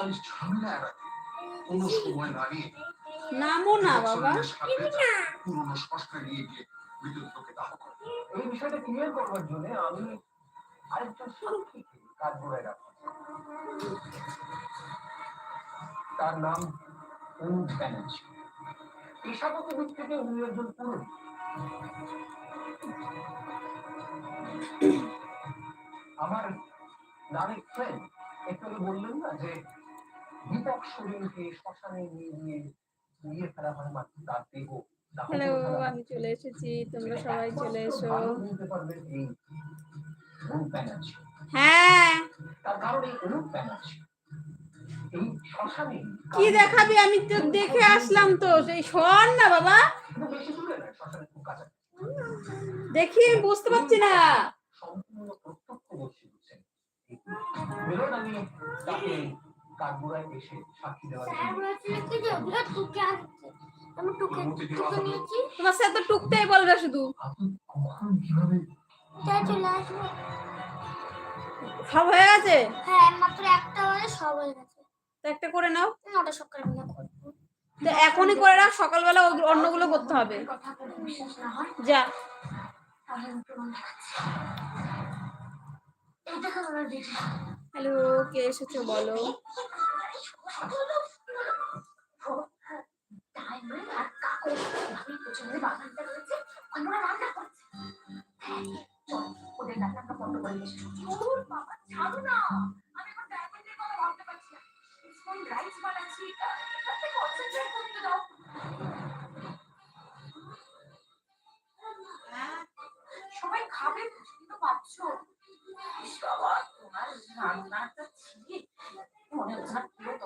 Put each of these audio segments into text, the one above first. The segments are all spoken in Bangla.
খালি ঝামেলা এড়াতে কোনো সময় না নামো না বাবা। পুরনো শ্মশানে নিয়ে গিয়ে বিদ্যুৎ দাহ করে। এই বিষয়টা ক্লিয়ার করবার জন্য আমি আরেকজন সাক্ষীকে কাজ করে রাখছি তার নাম অনুপ ব্যানার্জি। পেশাগত দিক থেকে উনি একজন পুরোহিত। আমার নামের ফ্রেন্ড একটু বললেন না যে দীপক শরীরকে শ্মশানে নিয়ে গিয়ে নিয়ে ফেলা হয় মাত্র তার দেহ। হ্যালো আমি চলে এসেছি তোমরা সবাই চলে এসো। হ্যাঁ। তার কারণ অনুপ ব্যানার্জি। কি দেখাবি? আমি তো দেখে আসলাম তো সেই শোন না বাবা। দেখি বুঝতে পারছি না। সম্পূর্ণ হচ্ছেন এসে সাক্ষী দেওয়ার তোমার সাথে তো টুকতেই বলবে শুধু। কখন কীভাবে সব হয়ে গেছে? হ্যাঁ মাত্র একটা হলে সব হয়ে গেছে। তো একটা করে নাও। ওটা সকালবেলা করব। তো এখনই করে রাখ সকালবেলা ওগুলো- অন্যগুলো করতে হবে। হয়। যা। তাহলে হ্যালো কে এসেছ বলো? ওদের আমরা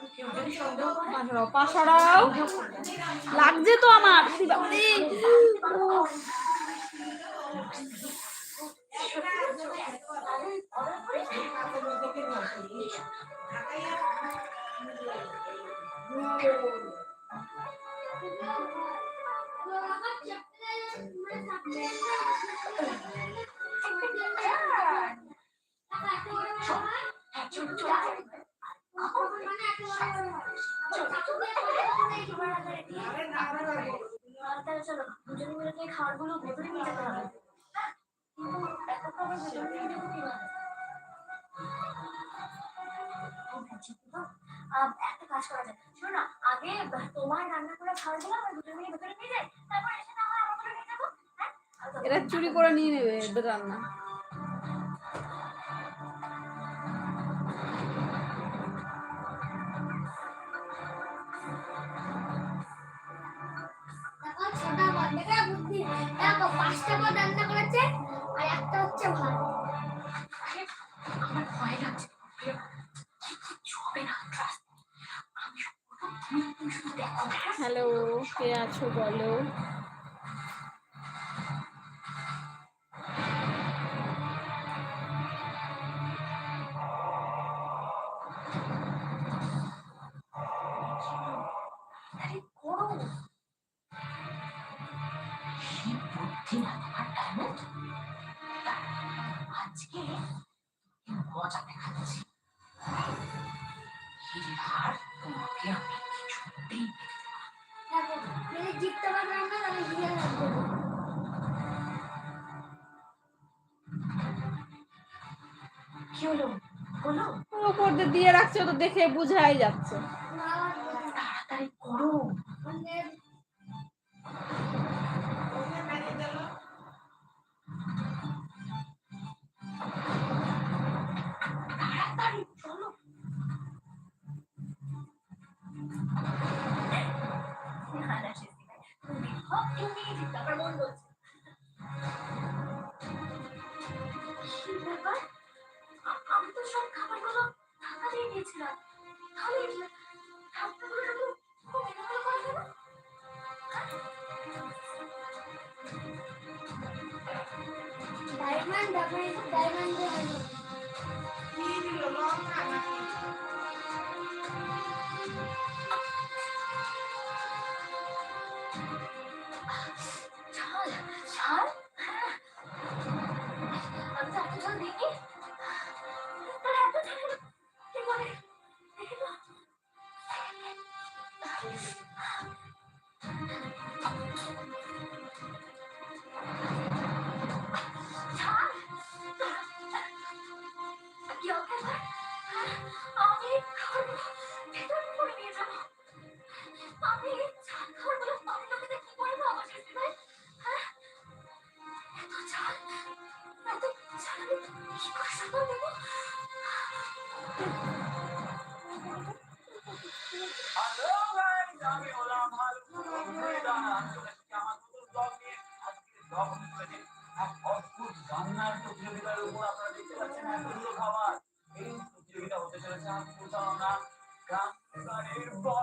বাবরি বাবরি ওরি বাবরি তোমার রান্নাটা তোমার চাইলে ওরি বাবারি কেউ যদি সন্দেহ করে পা সরাও পা সরাও লাগছে তো আমার। ওরি বাবারি শোনো না আগে তোমার রান্না না এরা চুরি করে নিয়ে নেবে রান্না। ছোটা বুদ্ধি। পাঁচটা পদ রান্না করেছে, আর একটা হচ্ছে ভাত। হ্যাঁ? হ্যালো কে আছো বলো? কি দিয়ে রাখছে তো দেখে বুঝাই যাচ্ছে। তাড়াতাড়ি করো। কেউ দেখেছি আমি তো সব খাবারগুলো ঢাকা দিয়ে দিয়েছিলাম তাহলে ঢাকনাগুলো খুব ডায়মন্ড ডায়মন্ড ডায়মন্ড রান্নার প্রতিযোগিতার উপর আপনারা দেখতে পাচ্ছেন এতগুলো খাবার beautiful.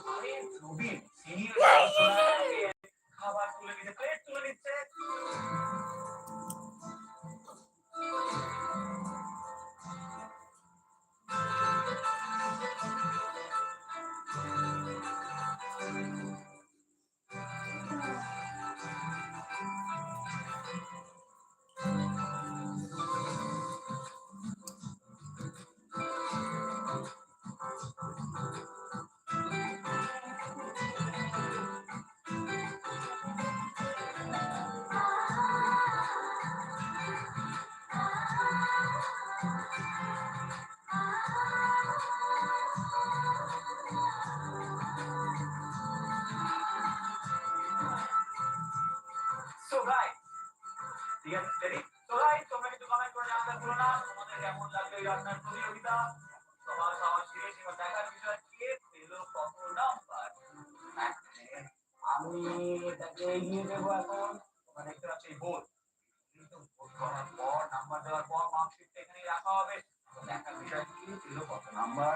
ঘরের নবীন senior কত নাম্বার আমি এটাকে এগিয়ে দেবো এখন তোমরা দেখতে পাচ্ছ বোর্ড কিন্তু ভোট করার পর নাম্বার দেওয়ার পর মার্কশিটটা এখানে রাখা হবে দেখার বিষয় কি পেল কত নাম্বার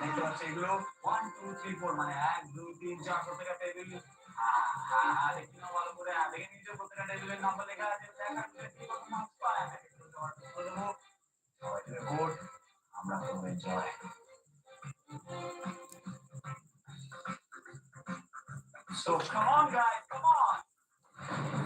দেখতে পাচ্ছ এগুলো ওয়ান টু থ্রি ফোর মানে এক দুই তিন চার প্রত্যেকটা টেবিল হ্যাঁ হ্যাঁ দেখি না ভালো করে হ্যাঁ দেখে নিচে প্রত্যেকটা টেবিলের নাম্বার লেখা আছে দেখার বিষয় কি কত মার্কস পায় আমি একটু তোমার করে দেবো সবাই মিলে ভোট আমরা করব enjoy So come on guys, come on.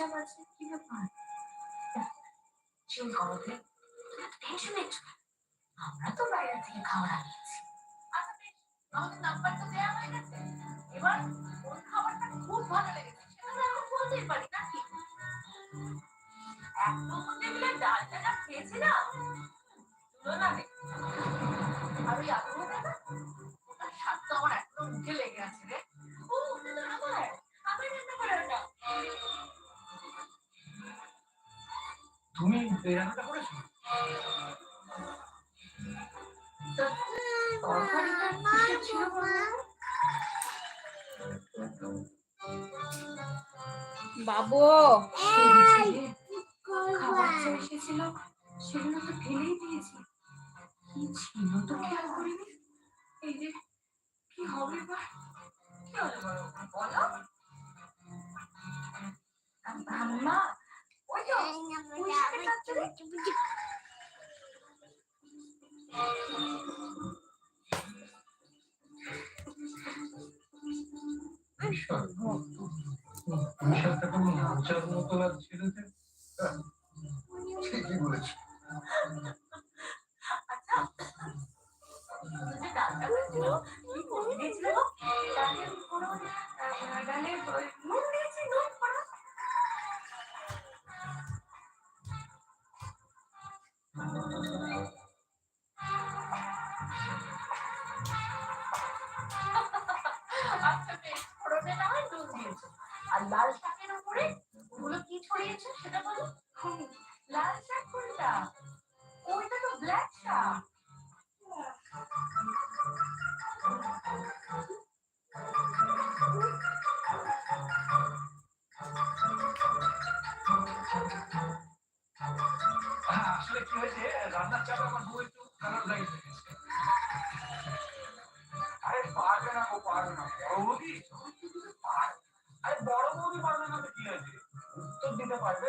চুপচাপ আছে কি ব্যাপার টেনশন আমরা তো বাইরে থেকে আনিয়েছি আমাদের দেওয়া হয়ে গেছে এবার কোন খাবারটা খুব ভালো লেগেছে সেটা তো এখন বলতেই পারি নাকি এক ডালটা খেয়েছিলাম? তুলনাতে আর বাবু এসেছিল, সেগুলো তো ফেলেই দিয়েছি। কি ছিল তো খেয়াল করিনি। এই যে, কি হবে এবার কি হলো বলো আম্মা, ওই ওই ঠিকই বলেছ ডাক্তার হয়েছিল কি কমিয়েছিল আসলে কি হয়েছে? রান্নার চাপে আমার বউ একটু কালার লাইট আরে পারবে না ও পারবে না। বড় বৌদি? আরে বড় বৌদি পারবে না তো কি হয়েছে? উত্তর দিতে পারবে?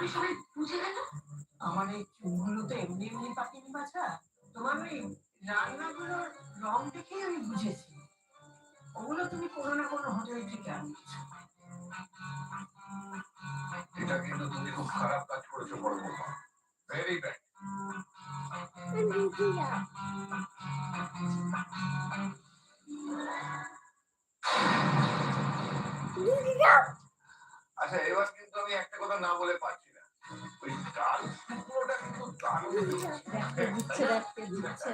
করে সবাই বুঝে গেল আমার এই চুলগুলো তো এমনি এমনি পাকিনি বাছা। তোমার ওই রান্নাগুলোর রং দেখেই আমি বুঝেছি। ওগুলো তুমি কোনো না কোনো হোটেল থেকে আনিয়েছো এটা কিন্তু তুমি খুব খারাপ কাজ করেছ বড় ভেরি ব্যাড আচ্ছা এবার কিন্তু আমি একটা কথা না বলে পারছি। দিচ্ছে দিচ্ছে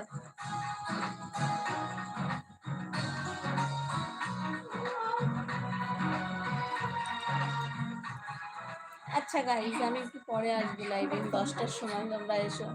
আচ্ছা গাইজ আমি একটু পরে আসব লাইভে দশটার সময় তোমরা এসো।